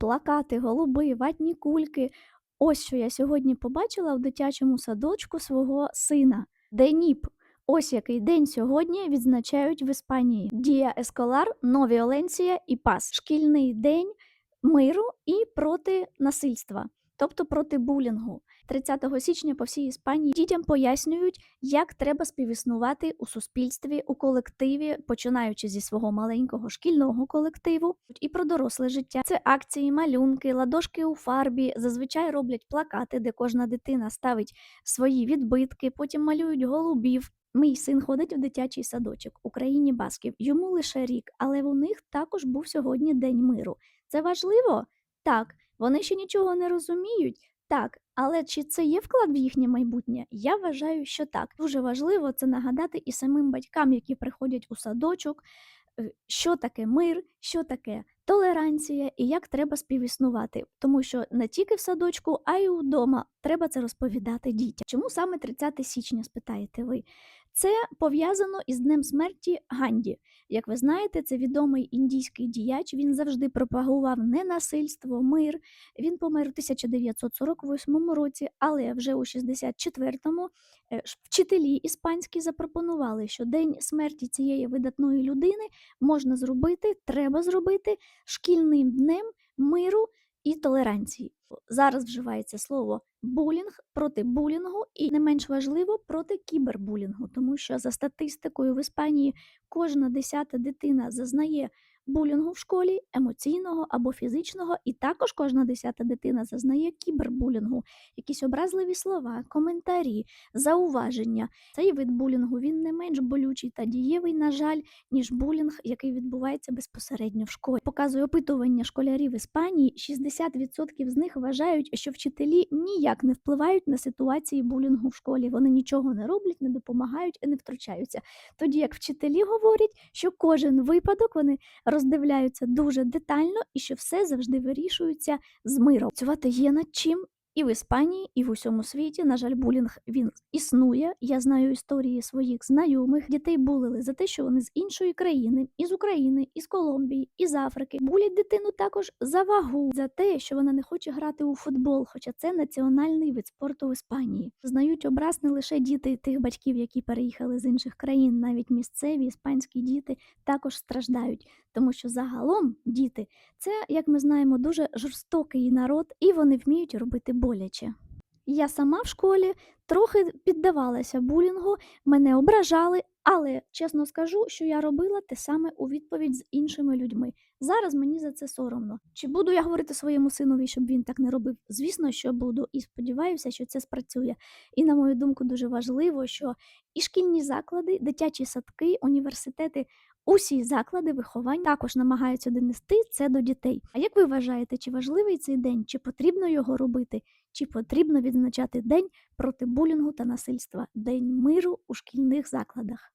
плакати, голуби, ватні кульки. Ось що я сьогодні побачила в дитячому садочку свого сина. Деніп. Ось який день сьогодні відзначають в Іспанії. Дія Есколар, Новіоленція і Пас. Шкільний день миру і проти насильства, тобто проти булінгу. 30 січня по всій Іспанії дітям пояснюють, як треба співіснувати у суспільстві, у колективі, починаючи зі свого маленького шкільного колективу, і про доросле життя. Це акції, малюнки, ладошки у фарбі. Зазвичай роблять плакати, де кожна дитина ставить свої відбитки, потім малюють голубів. Мій син ходить в дитячий садочок у країні Басків. Йому лише рік, але у них також був сьогодні День миру. Це важливо? Так. Вони ще нічого не розуміють. Так, але чи це є вклад в їхнє майбутнє? Я вважаю, що так. Дуже важливо це нагадати і самим батькам, які приходять у садочок, е, що таке мир, що таке толеранція і як треба співіснувати. Тому що не тільки в садочку, а й вдома треба це розповідати дітям. Чому саме 30 січня, спитаєте ви? Це пов'язано із Днем смерті Ганді. Як ви знаєте, це відомий індійський діяч. Він завжди пропагував ненасильство, мир. Він помер у 1948 році, але вже у 64-му е, вчителі іспанські запропонували, що день смерті цієї видатної людини можна зробити, треба зробити шкільним днем миру і толеранції. Зараз вживається слово булінг проти булінгу, і не менш важливо проти кібербулінгу, тому що за статистикою в Іспанії кожна десята дитина зазнає булінгу в школі, емоційного або фізичного, і також кожна десята дитина зазнає кібербулінгу, якісь образливі слова, коментарі, зауваження. Цей вид булінгу він не менш болючий та дієвий, на жаль, ніж булінг, який відбувається безпосередньо в школі. Показує опитування школярів Іспанії, 60% з них вважають, що вчителі ніяк не впливають на ситуації булінгу в школі. Вони нічого не роблять, не допомагають і не втручаються. Тоді як вчителі говорять, що кожен випадок вони роздивляються дуже детально і що все завжди вирішується з миром. Працювати є над чим. І в Іспанії, і в усьому світі, на жаль, булінг він існує. Я знаю історії своїх знайомих. Дітей булили за те, що вони з іншої країни, із України, із Колумбії, із Африки. Булять дитину також за вагу, за те, що вона не хоче грати у футбол, хоча це національний вид спорту в Іспанії. Знають образ не лише діти тих батьків, які переїхали з інших країн, навіть місцеві іспанські діти також страждають, тому що загалом діти це, як ми знаємо, дуже жорстокий народ, і вони вміють робити боляче. Я сама в школі трохи піддавалася булінгу, мене ображали, але чесно скажу, що я робила те саме у відповідь з іншими людьми. Зараз мені за це соромно. Чи буду я говорити своєму синові, щоб він так не робив? Звісно, що буду, і сподіваюся, що це спрацює. І на мою думку, дуже важливо, що і шкільні заклади, дитячі садки, університети. Усі заклади виховань також намагаються донести це до дітей. А як ви вважаєте, чи важливий цей день, чи потрібно його робити, чи потрібно відзначати день проти булінгу та насильства, день миру у шкільних закладах?